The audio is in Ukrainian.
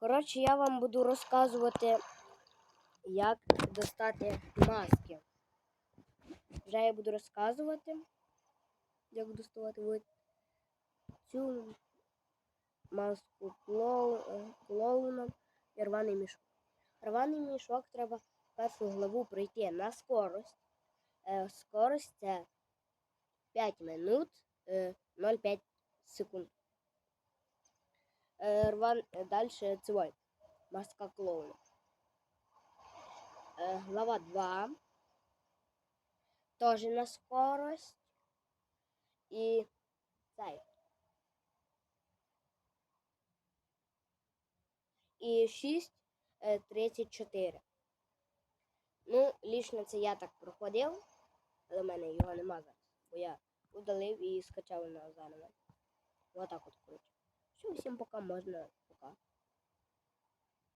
Коротше, я вам буду розказувати, як достати маски. Вже я буду розказувати, як доставати от цю маску е, клоуна і рваний мішок. Рваний мішок треба першу главу пройти на скорость. Е, скорость це 5 минут е, 0,5 секунд. Е, рван... Далі цивой. Маска клоуна. Е, глава 2. Тоже на скорость. І цей. І 6, е, 34. Ну, лічно це я так проходив, але в мене його нема зараз. Бо я удалив і скачав на заново. Отак от, коротше. Все, всім пока можна. Пока.